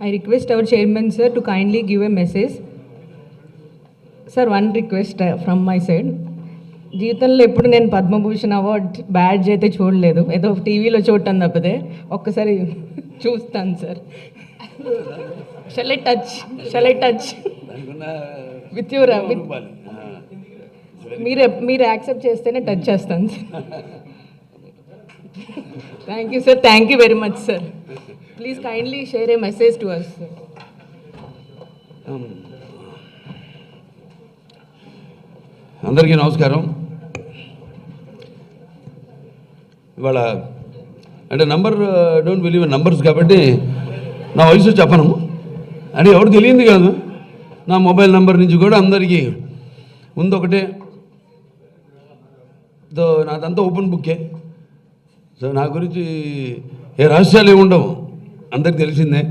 I request our chairman, sir, to kindly give a message. Sir one request from my side జీవితంలో ఎప్పుడు నేను Padma Bhushan award badge అయితే చూడలేదు. ఏదో టీవీలో చూడటం తప్పితే ఒక్కసారి చూస్తాను sir shall I touch shall I touch with your మీరు మీరు యాక్సెప్ట్ చేస్తేనే టచ్ చేస్తాను sir thank you sir thank you very much sir please kindly share a message to us అందరికీ నమస్కారం. ఇవాళ అంటే నంబర్ డోంట్ బిలీవ్ నంబర్స్ కాబట్టి నా వయసు చెప్పను. అంటే ఎవరు తెలియంది కాదు. నా మొబైల్ నంబర్ నుంచి కూడా అందరికీ ముందు ఒకటే నాదంతా ఓపెన్ బుక్కే సో నా గురించి ఏ రహస్యాలు ఏమి ఉండవు అందరికి తెలిసిందే.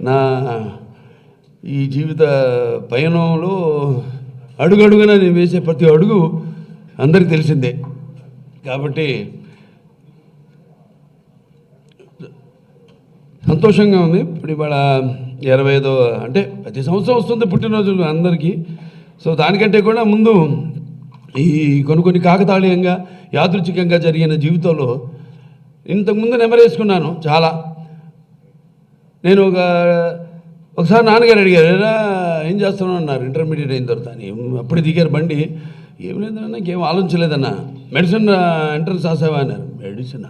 నా ఈ జీవిత పయనంలో అడుగడుగున నేను వేసే ప్రతి అడుగు అందరికి తెలిసిందే. కాబట్టి సంతోషంగా ఉంది. ఇప్పుడు ఇవాళ ఇరవై ఐదో అంటే ప్రతి సంవత్సరం వస్తుంది పుట్టినరోజు అందరికీ. సో దానికంటే కూడా ముందు ఈ కొన్ని కొన్ని కాకతాళీయంగా యాదృచ్ఛికంగా జరిగిన జీవితంలో ఇంతకుముందు నెమరేసుకున్నాను చాలా. నేను ఒక ఒకసారి నాన్నగారు అడిగారు "ఏరా, ఏం చేస్తున్నావు? అన్నారు. ఇంటర్మీడియట్ అయిన తర్వాత అని. అప్పుడు దిగారు బండి. ఏం లేదన్నా నాకేం ఆలోచించలేదన్నా. Medicine entrance రాసావా? అన్నారు. మెడిసినా?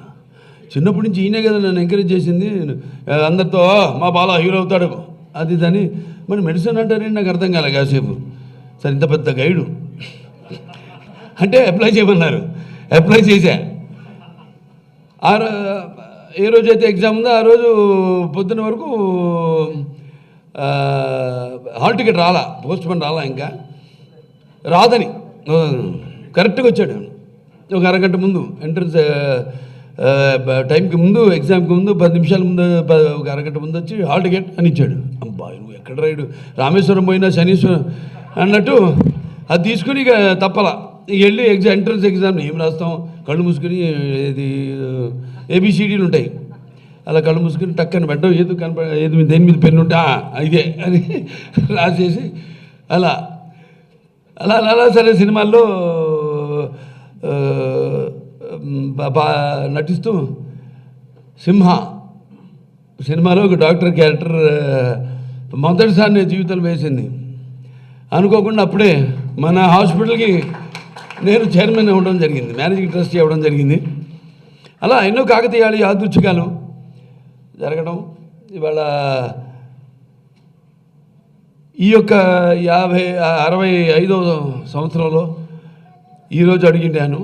చిన్నప్పటి నుంచి ఈయనే కదా నన్ను ఎంకరేజ్ చేసింది. అందరితో మా బాల హీరో అవుతాడు. అది దాని మరి మెడిసిన్ అంటారేంటి నాకు అర్థం కాలే కాసేపు. సరే ఇంత పెద్ద గైడు. అంటే అప్లై చేయమన్నారు. అప్లై చేశా. ఆరు ఏ రోజు అయితే ఎగ్జామ్ ఉందో ఆ రోజు పొద్దున వరకు హాల్ టికెట్ రాలా పోస్ట్ పోన్ రాలా ఇంకా. రాదని. కరెక్ట్గా వచ్చాడు. ఒక అరగంట ముందు ఎంట్రన్స్ టైంకి ముందు ఎగ్జామ్కి ముందు పది నిమిషాల ముందు ఒక అరగంట ముందు వచ్చి హాల్ టికెట్ అని ఇచ్చాడు. అబ్బా నువ్వు ఎక్కడ రాయుడు? రామేశ్వరం పోయినా శనీశ్వరం అన్నట్టు అది తీసుకుని ఇక తప్పలా. ఇక వెళ్ళి ఎగ్జామ్ ఎంట్రన్స్ ఎగ్జామ్ ఏం రాస్తాం? కళ్ళు మూసుకుని ఇది ఏబిసిడీలు ఉంటాయి. అలా కళ్ళు మూసుకుని టక్కని పెట్టడం ఏదో కనప ఏది మీద దేని మీద పెన్ను ఉంటే ఇదే అని రాసేసి అలా అలా అలా అలా సరే సినిమాల్లో నటిస్తూ సింహ సినిమాలో ఒక డాక్టర్ క్యారెక్టర్ మొదటిసారి నేను జీవితంలో వేసింది. అనుకోకుండా అప్పుడే మన హాస్పిటల్కి నేను చైర్మన్ అవ్వడం జరిగింది మేనేజింగ్ ట్రస్టీ అవ్వడం జరిగింది. అలా ఎన్నో కాకతీయాలు యాదృచ్ఛికాలు జరగడం. ఇవాళ ఈ యొక్క యాభై అరవై ఐదో సంవత్సరంలో ఈరోజు అడిగిండాను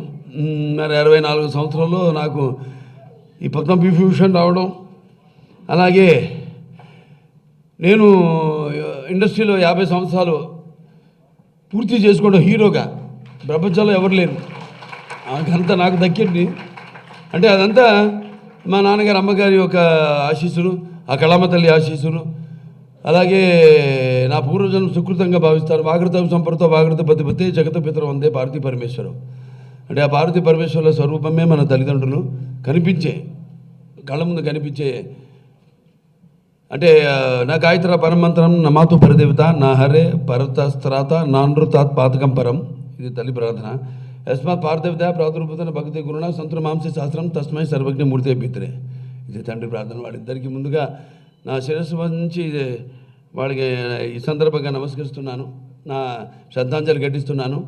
మరి అరవై నాలుగు సంవత్సరంలో నాకు ఈ పద్మ విభూషణ్ రావడం. అలాగే నేను ఇండస్ట్రీలో యాభై సంవత్సరాలు పూర్తి చేసుకోవడం హీరోగా ప్రపంచంలో ఎవరు లేరు. ఆ నాకు దక్కింది. అంటే అదంతా మా నాన్నగారు అమ్మగారి యొక్క ఆశీస్సులు ఆ కళామ తల్లి ఆశీస్సును అలాగే నా పూర్వజన్మ సుకృతంగా భావిస్తారు. వాగృత సంపర్తో వాగృత పతిపతి జగత పితరం అందే భారతీ పరమేశ్వరం. అంటే ఆ భారతీ పరమేశ్వరుల స్వరూపమే మన తల్లిదండ్రులు. కనిపించే కళ్ళ ముందు కనిపించే అంటే నా గాయత్ర పరమంత్రం నమాతు పరదేవత నా హరే పరతస్త్రాత నానృతాత్ పాతకం పరం. ఇది తల్లి ప్రార్థన. యస్మాత్ పార్థవిత ప్రాదుర్భూతన భక్తి గురుణ సంతుల మాంస శాస్త్రం తస్మై సర్వజ్ఞ మూర్తి పిత్రే ఇది తండ్రి ప్రార్థన. వాళ్ళిద్దరికీ ముందుగా నా శిరస్సు మంచి వాళ్ళకి ఈ సందర్భంగా నమస్కరిస్తున్నాను. నా శ్రద్ధాంజలి ఘటిస్తున్నాను.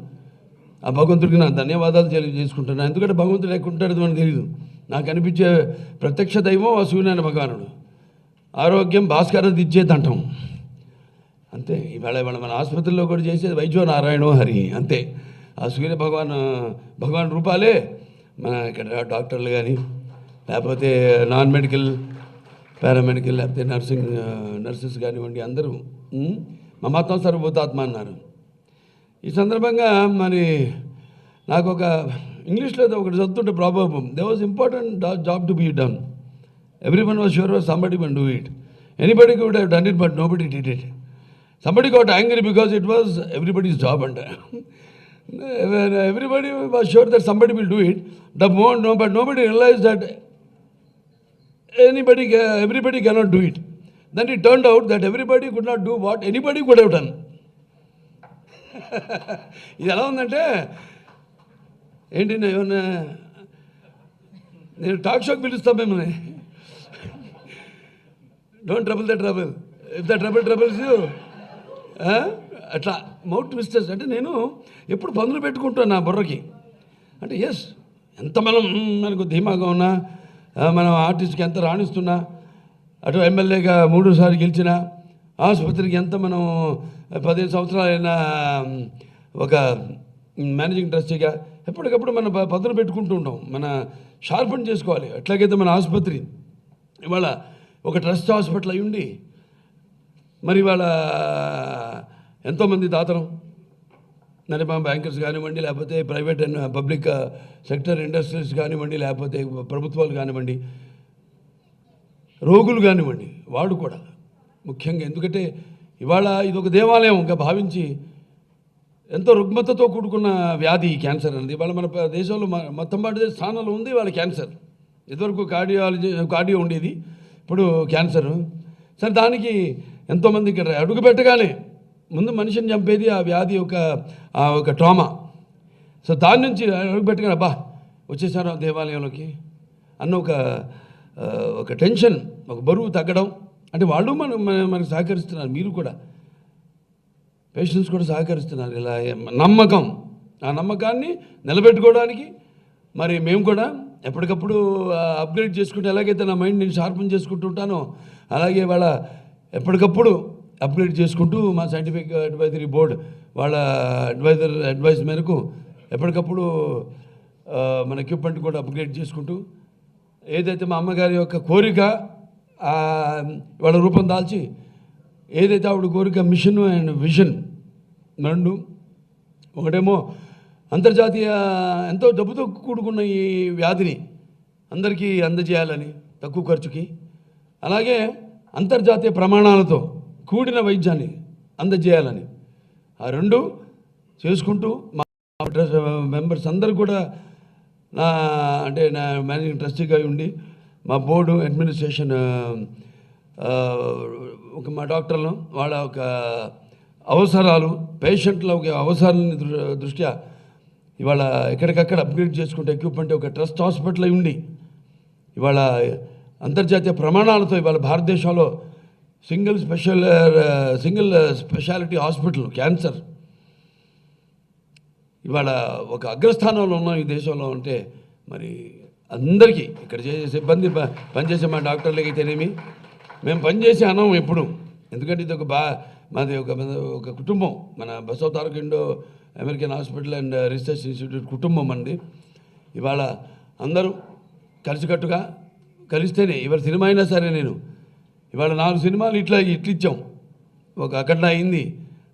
ఆ భగవంతుడికి నా ధన్యవాదాలు తెలియజేసుకుంటున్నాను ఎందుకంటే భగవంతుడు లేకుంటాడు మనకు తెలియదు నాకు అనిపించే ప్రత్యక్ష దైవం ఆ సూర్యనారాయణ భగవానుడు. ఆరోగ్యం భాస్కరం ఇచ్చేది అంటాం అంతే. ఇవాళ ఇవాళ మన ఆసుపత్రిలో కూడా చేసేది వైద్యో నారాయణో హరి. అంతే. ఆ సూర్య భగవాన్ భగవాన్ రూపాలే. మన ఇక్కడ డాక్టర్లు కానీ లేకపోతే నాన్ మెడికల్ పారామెడికల్ లేకపోతే నర్సింగ్ నర్సెస్ కానివ్వండి అందరూ మమత్వం సర్వభూతాత్మ అన్నారు. ఈ సందర్భంగా మరి నాకు ఒక ఇంగ్లీష్లో ఒకటి చదువుతుంటే problem they was important job to be done everyone was sure somebody one do it anybody could done it but nobody did it somebody got angry because it was everybody's job అంటే everybody was sure that somebody will do it the మో no but nobody realize that anybody everybody cannot do it then it turn out that everybody could not do what anybody could have ఇది ఎలా ఉందంటే ఏంటి ఏమన్నా నేను talk షోకి పిలుస్తాను మిమ్మల్ని. Don't trouble the trouble if the trouble troubles you అట్లా. మౌత్ ట్విస్టర్స్ అంటే నేను ఎప్పుడు పనులు పెట్టుకుంటాను నా బుర్రకి. అంటే ఎస్ ఎంత మనం మనకు ధీమాగా ఉన్నా మనం ఆర్టిస్ట్కి ఎంత రాణిస్తున్నా అటు ఎమ్మెల్యేగా మూడోసారి గెలిచిన ఆసుపత్రికి ఎంత మనం పదిహేను సంవత్సరాలైన ఒక మేనేజింగ్ ట్రస్టీగా ఎప్పటికప్పుడు మనం ప- పెట్టుకుంటూ ఉంటాం. మన షార్పన్ చేసుకోవాలి. అట్లాగైతే మన ఆసుపత్రి ఇవాళ ఒక ట్రస్ట్ హాస్పిటల్ అయి ఉండి మరి ఇవాళ ఎంతోమంది దాతలు. నడిపా బ్యాంకర్స్ కానివ్వండి లేకపోతే private and public sector industries కానివ్వండి లేకపోతే ప్రభుత్వాలు కానివ్వండి రోగులు కానివ్వండి వాడు కూడా. ముఖ్యంగా ఎందుకంటే ఇవాళ ఇది ఒక దేవాలయంగా భావించి ఎంతో రుగ్మతతో కూడుకున్న వ్యాధి క్యాన్సర్ అనేది ఇవాళ మన దేశంలో మ- మొత్తం పాటు స్థానంలో ఉంది వాళ్ళ క్యాన్సర్. ఇదివరకు కార్డియాలజీ కార్డియో ఉండేది ఇప్పుడు క్యాన్సర్. సరే దానికి ఎంతోమంది ఇక్కడ అడుగు పెట్టగానే ముందు మనిషిని చంపేది ఆ వ్యాధి ఒక ఆ ఒక ట్రామా. సో దాని నుంచి అడుగు అబ్బా వచ్చేసారు దేవాలయంలోకి? అన్న ఒక ఒక టెన్షన్ ఒక బరువు తగ్గడం. అంటే వాళ్ళు మనం మనకు సహకరిస్తున్నారు మీరు కూడా. పేషెంట్స్ కూడా సహకరిస్తున్నారు ఇలా నమ్మకం. ఆ నమ్మకాన్ని నిలబెట్టుకోవడానికి మరి మేము కూడా ఎప్పటికప్పుడు అప్గ్రేడ్ చేసుకుంటే ఎలాగైతే నా మైండ్ నేను షార్పన్ చేసుకుంటుంటానో అలాగే వాళ్ళ ఎప్పటికప్పుడు అప్గ్రేడ్ చేసుకుంటూ మా సైంటిఫిక్ అడ్వైజరీ బోర్డ్ వాళ్ళ అడ్వైజర్ అడ్వైస్ మేరకు ఎప్పటికప్పుడు మన ఎక్విప్మెంట్ కూడా అప్గ్రేడ్ చేసుకుంటూ ఏదైతే మా అమ్మగారి యొక్క కోరిక వాళ్ళ రూపం దాల్చి ఏదైతే ఆవిడ కోరిక మిషన్ అండ్ విజన్ రెండు ఒకటేమో అంతర్జాతీయ ఎంతో డబ్బుతో కూడుకున్న ఈ వ్యాధిని అందరికీ అందజేయాలని తక్కువ ఖర్చుకి. అలాగే అంతర్జాతీయ ప్రమాణాలతో కూడిన వైద్యాన్ని అందజేయాలని. ఆ రెండు చేసుకుంటూ మా ట్రస్ట్ మెంబర్స్ అందరూ కూడా నా అంటే నా మేనేజింగ్ ట్రస్టీగా ఉండి మా బోర్డు అడ్మినిస్ట్రేషన్ ఒక మా డాక్టర్లు వాళ్ళ ఒక అవసరాలు పేషెంట్ల ఒక అవసరాలని దృష్ట్యా ఇవాళ ఎక్కడికక్కడ అప్గ్రేడ్ చేసుకుంటే ఎక్విప్మెంట్ ఒక ట్రస్ట్ హాస్పిటల్ ఉండి ఇవాళ అంతర్జాతీయ ప్రమాణాలతో ఇవాళ భారతదేశంలో single special single speciality hospital cancer ఇవాళ ఒక అగ్రస్థానంలో ఉన్నాం ఈ దేశంలో అంటే మరి అందరికీ ఇక్కడ చేసే సిబ్బంది పనిచేసే మా డాక్టర్లకి అయితేనేమి? మేము పనిచేసే అనం ఎప్పుడు. ఎందుకంటే ఇది ఒక బా మాది ఒక ఒక కుటుంబం. మన Basava Taraka Indo American hospital and research institute కుటుంబం అండి. ఇవాళ అందరూ కలిసికట్టుగా కలిస్తేనే ఇవాళ సినిమా అయినా సరే నేను ఇవాళ నాలుగు సినిమాలు ఇట్లా ఇట్లా ఇచ్చాం ఒక అఖండ అయింది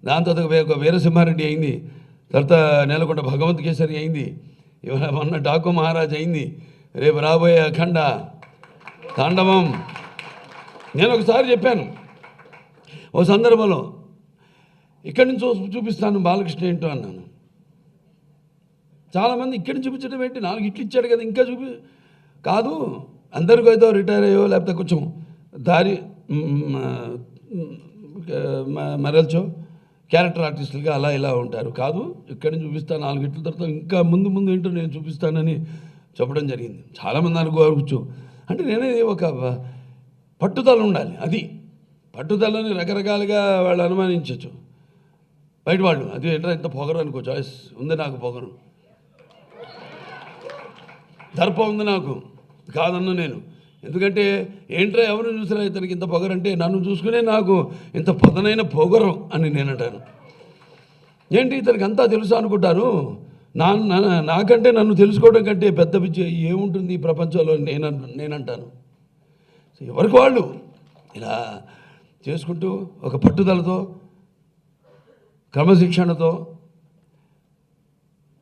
దాని తర్వాత ఒక వీరసింహారెడ్డి అయింది తర్వాత నేలకొండ భగవంత్ కేసరి అయింది ఇవాళ మొన్న డాకు మహారాజ్ అయింది రేపు రాబోయే అఖండ తాండవం. నేను ఒకసారి చెప్పాను ఓ సందర్భంలో ఇక్కడి నుంచి చూపిస్తాను బాలకృష్ణ ఏంటో అన్నాను. చాలామంది ఇక్కడి నుంచి చూపించడం ఏంటి? నాలుగు ఇట్లు ఇచ్చాడు కదా ఇంకా చూపి కాదు అందరికీ అయితే రిటైర్ అయ్యో లేకపోతే కొంచెం దారి మరల్చో. క్యారెక్టర్ ఆర్టిస్టులుగా అలా ఇలా ఉంటారు. కాదు ఇక్కడి నుంచి చూపిస్తాను నాలుగు ఇట్ల తర్వాత ఇంకా ముందు ముందు ఏంటో నేను చూపిస్తానని చెప్పడం జరిగింది. చాలామంది అనుకోవచ్చు. అంటే నేనే ఒక పట్టుదల ఉండాలి. అది పట్టుదలని రకరకాలుగా వాళ్ళు అనుమానించవచ్చు బయట వాళ్ళు అది ఏంటో ఇంత పొగరు అనుకో చాయిస్ ఉంది నాకు పొగరు. దర్పం ఉంది నాకు. కాదన్న నేను. ఎందుకంటే ఏంట్రా ఎవరు చూసినా ఇతనికి ఇంత పొగరంటే నన్ను చూసుకునే నాకు ఇంత పదనైన పొగరం అని నేను అంటాను. ఏంటి ఇతనికి అంతా తెలుసు అనుకుంటాను? నా నాకంటే నన్ను తెలుసుకోవడం కంటే పెద్ద విద్య ఏముంటుంది ఈ ప్రపంచంలో నేను నేనంటాను ఎవరికి వాళ్ళు? ఇలా చేసుకుంటూ ఒక పట్టుదలతో క్రమశిక్షణతో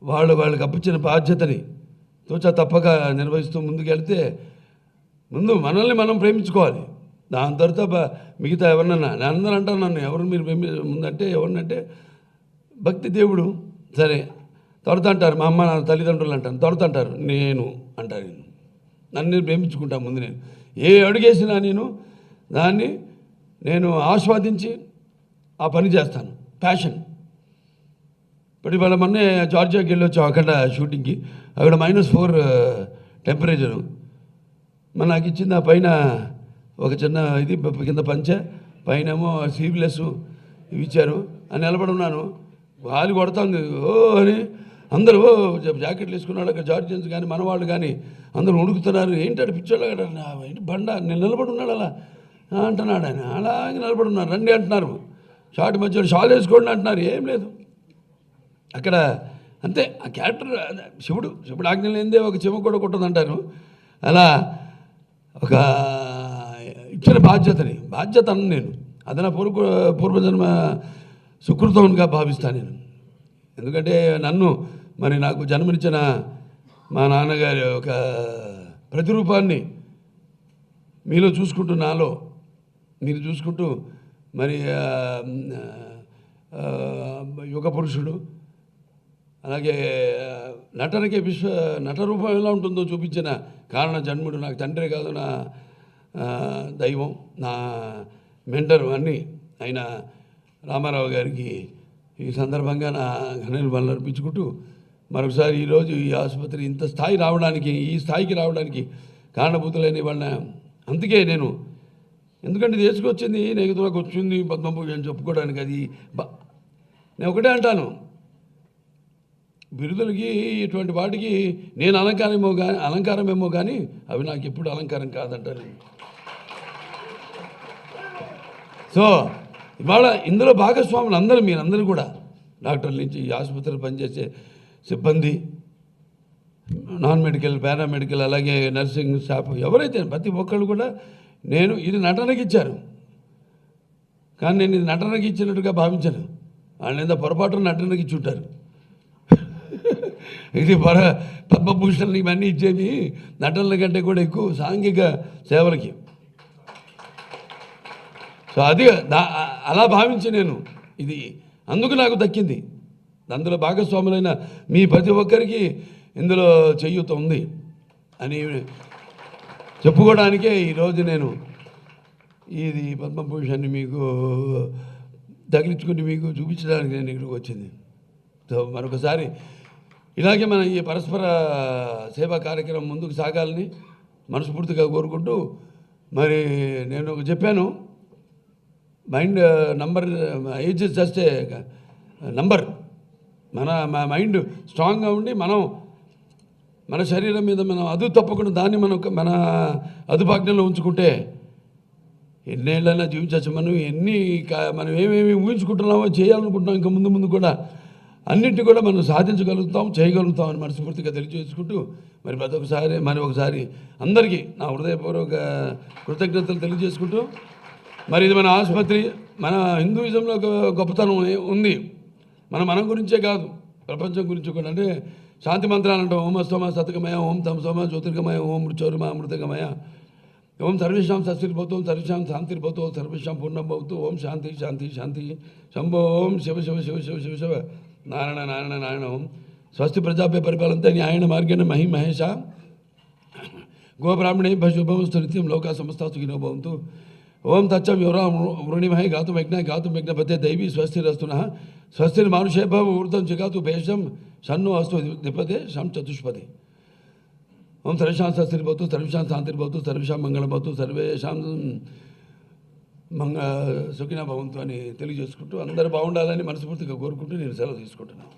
వాళ్ళు వాళ్ళకి అప్పించిన బాధ్యతని తోచా తప్పక నిర్వహిస్తూ ముందుకెళ్తే ముందు మనల్ని మనం ప్రేమించుకోవాలి. దాని తర్వాత మిగతా ఎవరినన్నా నేను అందరూ అంటారు నన్ను ఎవరు మీరు ప్రేమి ముందంటే ఎవరినంటే భక్తి దేవుడు. సరే తొడత అంటారు మా అమ్మ నా తల్లిదండ్రులు అంటాను తొడత అంటారు నేను అంటారు నేను నన్ను నేను ప్రేమించుకుంటాను ముందు నేను. ఏ అడుగేసినా నేను దాన్ని నేను ఆస్వాదించి ఆ పని చేస్తాను. ప్యాషన్ ఇప్పుడు ఇవాళ మొన్నే జార్జియాకి వెళ్ళి వచ్చాం అక్కడ షూటింగ్కి అక్కడ మైనస్ ఫోర్ టెంపరేచరు మరి నాకు ఇచ్చింది ఆ పైన ఒక చిన్న ఇది కింద పంచ పైన ఏమో సీవ్లెస్ ఇవి ఇచ్చారు. అని నిలబడి ఉన్నాను. గాలి కొడుతుంది. ఓ అని అందరూ ఓ జాకెట్లు వేసుకున్నాడు అక్కడ జార్జియన్స్ కానీ మనవాళ్ళు కానీ అందరూ ఉడుకుతున్నారు. ఏంటాడు పిచ్చోళ్ళు అక్కడ ఏంటి బండ? నేను నిలబడి ఉన్నాడు అలా. అంటున్నాడు ఆయన. అలాగే నిలబడి ఉన్నారు రండి అంటున్నారు. షార్ట్ మధ్యలో షాల్ వేసుకోండి అంటున్నారు. ఏం లేదు. అక్కడ అంతే. ఆ క్యారెక్టర్ శివుడు శివుడు ఆజ్ఞ లేనిదే ఒక చెమ కూడా కొట్టదంటారు. అలా ఒక ఇచ్చిన బాధ్యతని బాధ్యత అన్న నేను. అది నా పూర్వ పూర్వజన్మ సుకృతంగా భావిస్తాను నేను. ఎందుకంటే నన్ను మరి నాకు జన్మనిచ్చిన మా నాన్నగారి ఒక ప్రతిరూపాన్ని మీలో చూసుకుంటూ నాలో మీరు చూసుకుంటూ మరి యుగ పురుషుడు అలాగే నటనకే నటనకి విశ్వ నట రూపం ఎలా ఉంటుందో చూపించిన కారణ జన్ముడు నాకు తండ్రి కాదు నా దైవం నా మెంటర్ అన్నీ ఆయన రామారావు గారికి ఈ సందర్భంగా నా ఘనలు వల్ల అర్పించుకుంటూ మరొకసారి ఈరోజు ఈ ఆసుపత్రి ఇంత స్థాయి రావడానికి ఈ స్థాయికి రావడానికి కారణభూతులైన వాళ్ళ అందుకే నేను ఎందుకంటే దేశకొచ్చింది వేసుకొచ్చింది నేను నాకు వచ్చింది చెప్పుకోవడానికి అది నేను ఒకటే అంటాను. బిరుదులకి ఇటువంటి వాటికి నేను అలంకారమేమో కానీ అలంకారమేమో కానీ అవి నాకు ఎప్పుడు అలంకారం కాదంటారు సో ఇవాళ ఇందులో భాగస్వాములు అందరూ మీరందరూ కూడా డాక్టర్ల నుంచి ఆసుపత్రిలో పనిచేసే సిబ్బంది నాన్ మెడికల్ పారామెడికల్ అలాగే నర్సింగ్ స్టాఫ్ ఎవరైతే ప్రతి ఒక్కళ్ళు కూడా నేను ఇది నటనకి ఇచ్చారు కానీ నేను ఇది నటనకి ఇచ్చినట్టుగా భావించాను. వాళ్ళు ఏదో పొరపాటు నటనకి ఇచ్చి ఉంటారు. ఇది పర పద్మభూషణ్ ఇవన్నీ ఇచ్చేవి నటనల కంటే కూడా ఎక్కువ సాంఘిక సేవలకి. సో అది దా- అలా భావించి నేను. ఇది అందుకు నాకు దక్కింది. అందులో భాగస్వాములైన మీ ప్రతి ఒక్కరికి ఇందులో చేయూత ఉంది అని చెప్పుకోవడానికే ఈరోజు నేను ఇది పద్మభూషణ్ని మీకు తగిలించుకుని మీకు చూపించడానికి నేను ఇక్కడికి వచ్చింది. సో మరొకసారి ఇలాగే మన ఈ పరస్పర సేవా కార్యక్రమం ముందుకు సాగాలని మనస్ఫూర్తిగా కోరుకుంటూ మరి నేను ఒక చెప్పాను. Mind number age just number. మన మైండ్ స్ట్రాంగ్గా ఉండి మనం మన శరీరం మీద మనం అదు తప్పకుండా దాన్ని మనం ఒక- మన అదుపాజ్ఞలో ఉంచుకుంటే ఎన్నేళ్ళైనా జీవించవచ్చు. మనం ఎన్ని కా- మనం ఏమేమి ఊహించుకుంటున్నామో చేయాలనుకుంటున్నాం. ఇంకా ముందు ముందు కూడా అన్నింటి కూడా మనం సాధించగలుగుతాం చేయగలుగుతాం అని మనస్ఫూర్తిగా తెలియజేసుకుంటూ మరి ప్రతి ఒక్కసారి మరి ఒకసారి అందరికీ నా హృదయపూర్వక కృతజ్ఞతలు తెలియజేసుకుంటూ మరి ఇది మన ఆసుపత్రి మన హిందూయిజంలో ఒక గొప్పతనం ఉంది. మన మనం గురించే కాదు ప్రపంచం గురించి కూడా. అంటే శాంతి మంత్రాలు అంటాం ఓం అస్తోమ సతకమయ ఓం తమ సోమ జ్యోతిర్గమయ ఓం మృచోరుమ అమృతగమయ. ఓం సర్వేషాం సస్తిర్భవతం సర్వేషాం శాంతిర్భవతు సర్వేషాం పూర్ణం భవతు ఓం శాంతి శాంతి శాంతి. శంభో ఓం శివ శివ శివ శివ శివ శివ. నారాయణ నారాయణ నారాయణం. స్వస్తి ప్రజాపే పరిపాలంతే న్యాయణ మార్గేణ మహి మహేష గోబ్రాహ్మణే శుభమస్తు నిత్యం లోకా సమస్త సుఖినో భవంతు. ఓం తచ్చం వివరా వృణిమహే గాతు యజ్ఞ గాతు యజ్ఞపతే దైవీ స్వస్తిరస్తున. స్వస్తిర్ మానుషే భవ ఊర్ధం జగాతు భేషం షన్ను అస్తు దిపదే షం చతుష్పదే. ఓం సర్వేషాం స్వస్తిర్భవతు సర్వేషాం శాంతిర్భవతు సర్వేషాం మంగళం భవతు సర్వేషాం మంగ సుఖినా భవంతు అని తెలియజేసుకుంటూ అందరు బాగుండాలని మనస్ఫూర్తిగా కోరుకుంటూ నేను సెలవు తీసుకుంటున్నాను.